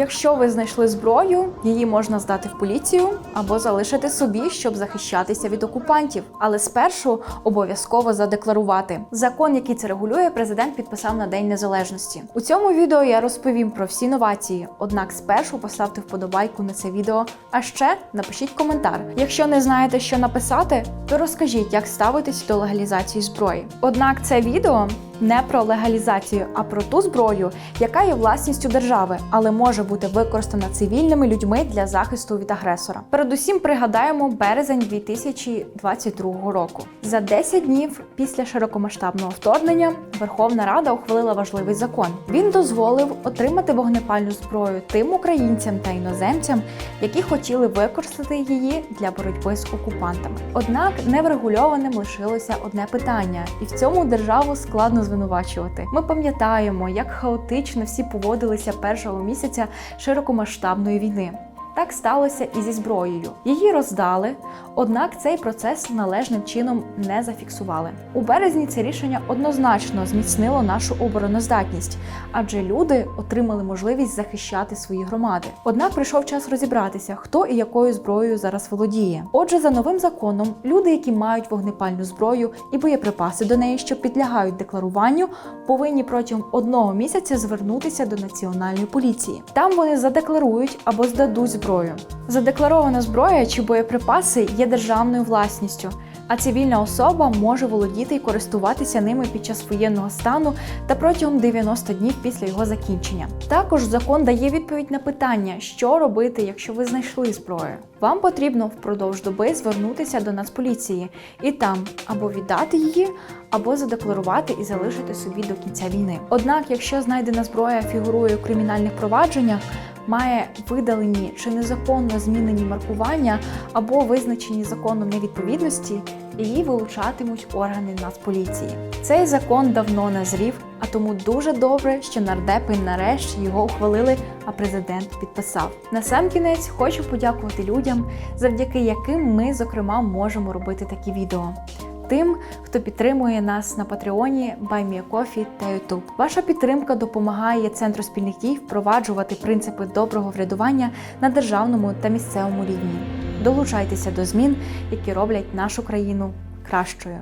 Якщо ви знайшли зброю, її можна здати в поліцію або залишити собі, щоб захищатися від окупантів. Але спершу обов'язково задекларувати. Закон, який це регулює, президент підписав на День Незалежності. У цьому відео я розповім про всі новації. Однак спершу поставте вподобайку на це відео. А ще напишіть коментар. Якщо не знаєте, що написати, то розкажіть, як ставитись до легалізації зброї. Однак це відео не про легалізацію, а про ту зброю, яка є власністю держави, але може бути використана цивільними людьми для захисту від агресора. Передусім пригадаємо березень 2022 року. За 10 днів після широкомасштабного вторгнення Верховна Рада ухвалила важливий закон. Він дозволив отримати вогнепальну зброю тим українцям та іноземцям, які хотіли використати її для боротьби з окупантами. Однак неврегульованим лишилося одне питання, і в цьому державу складно звинувачувати. Ми пам'ятаємо, як хаотично всі поводилися першого місяця широкомасштабної війни. Так сталося і зі зброєю. Її роздали, однак цей процес належним чином не зафіксували. У березні це рішення однозначно зміцнило нашу обороноздатність, адже люди отримали можливість захищати свої громади. Однак прийшов час розібратися, хто і якою зброєю зараз володіє. Отже, за новим законом, люди, які мають вогнепальну зброю і боєприпаси до неї, що підлягають декларуванню, повинні протягом одного місяця звернутися до національної поліції. Там вони задекларують або здадуть зброю. Задекларована зброя чи боєприпаси є державною власністю, а цивільна особа може володіти і користуватися ними під час воєнного стану та протягом 90 днів після його закінчення. Також закон дає відповідь на питання, що робити, якщо ви знайшли зброю. Вам потрібно впродовж доби звернутися до Нацполіції і там або віддати її, або задекларувати і залишити собі до кінця війни. Однак, якщо знайдена зброя фігурує у кримінальних провадженнях, має видалені чи незаконно змінені маркування або визначені законом невідповідності, її вилучатимуть органи Нацполіції. Цей закон давно назрів, а тому дуже добре, що нардепи нарешті його ухвалили, а президент підписав. Насамкінець хочу подякувати людям, завдяки яким ми, зокрема, можемо робити такі відео. Тим, хто підтримує нас на Патреоні, Байміакофі та Ютуб. Ваша підтримка допомагає центру спільних дій впроваджувати принципи доброго врядування на державному та місцевому рівні. Долучайтеся до змін, які роблять нашу країну кращою.